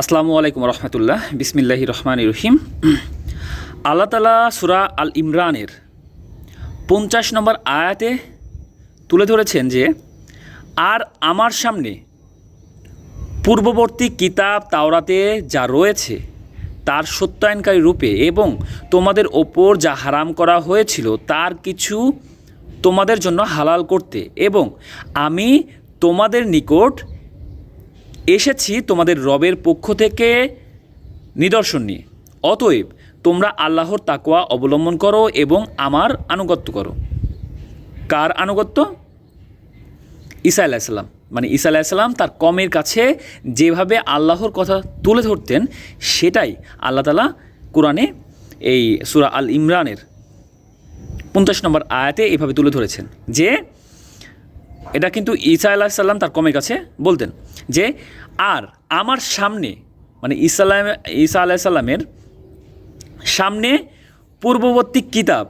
আসসালামু আলাইকুম রহমতুল্লাহ। বিসমিল্লাহি রহমান রহিম। আল্লাহ তালা সুরা আল ইমরানের পঞ্চাশ নম্বর আয়াতে তুলে ধরেছেন যে, আর আমার সামনে পূর্ববর্তী কিতাব তাওরাতে যা রয়েছে, তার সত্যায়নকারী রূপে এবং তোমাদের ওপর যা হারাম করা হয়েছিল, তার কিছু তোমাদের জন্য হালাল করতে এবং আমি তোমাদের নিকট এসেছি তোমাদের রবের পক্ষ থেকে নিদর্শন নিয়ে। অতএব তোমরা আল্লাহর তাকোয়া অবলম্বন করো এবং আমার আনুগত্য করো। কার আনুগত্য? ঈসা আলাইসাল্লাম মানে ঈসা আলাইসাল্লাম তার কমের কাছে যেভাবে আল্লাহর কথা তুলে ধরতেন, সেটাই আল্লাহ তালা কোরআনে এই সুরা আল ইমরানের পঞ্চাশ নম্বর আয়াতে এভাবে তুলে ধরেছেন যে এটা কিন্তু ঈসা আলাহ সাল্লাম তার কমের কাছে বলতেন যে, আর আমার সামনে মানে ইসালাম ঈসা আলাহ সাল্লামের সামনে পূর্ববর্তী কিতাব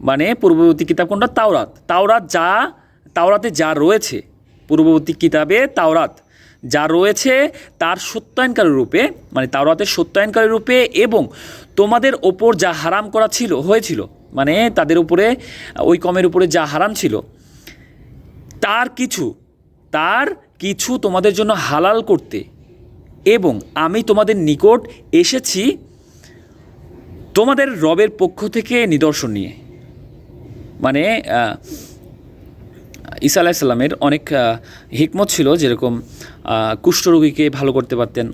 মানে পূর্ববর্তী কিতাব কোনটা? তাওরাত। তাওরাত যা, তাওরাতে যা রয়েছে, পূর্ববর্তী কিতাবে তাওরাত যা রয়েছে তার সত্যায়নকারী রূপে মানে তাওরাতের সত্যায়নকারী রূপে এবং তোমাদের ওপর যা হারাম করা ছিল, হয়েছিল মানে তাদের উপরে, ওই কমের উপরে যা হারাম ছিল তার কিছু তার কিছু তোমাদের জন্য হালাল করতে। এবং আমি তোমাদের নিকট এসেছি তোমাদের রবের পক্ষ থেকে নিদর্শন নিয়ে। মানে ঈসা আলাইসাল্লামের অনেক হিকমত ছিল যেরকম কুষ্ঠরোগীকে ভালো করতে পারতেন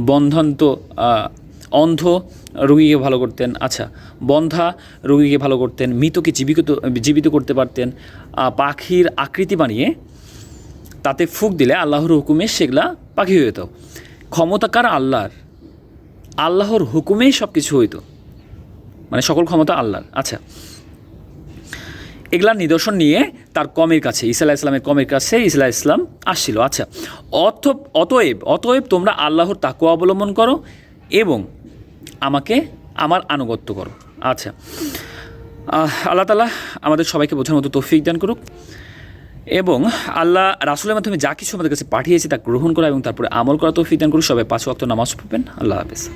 বন্ধন্ত আহ, অন্ধ রোগীকে ভালো করতেন আচ্ছা বন্ধা রোগীকে ভালো করতেন, মৃতকে জীবিত জীবিত করতে পারতেন পাখির আকৃতি বানিয়ে তাতে ফুক দিলে আল্লাহর হুকুমে সেগুলা পাখি হয়ে যেত। ক্ষমতাকার আল্লাহর। আল্লাহর হুকুমেই সব কিছু হইতো। মানে সকল ক্ষমতা আল্লাহর। আচ্ছা এগুলার নিদর্শন নিয়ে তার কমের কাছে ইসা ইসলামের কমের কাছে ইসলা ইসলাম আসছিল। আচ্ছা অথ অতএব অতএব তোমরা আল্লাহর তাকুয়া অবলম্বন করো এবং আমাকে আমার আনুগত্য করো। আচ্ছা। আল্লাহ তালা আমাদের সবাইকে বোঝার মতো তৌফিক দান করুক। এবং আল্লাহ রাসুলের মাধ্যমে যা কিছু আমাদের কাছে পাঠিয়েছে তা গ্রহণ করা এবং তারপরে আমল করা তৌফিক দান করুক। সবাই পাঁচ ওয়াক্ত নামাজ পড়বেন। আল্লাহ হাফেজ।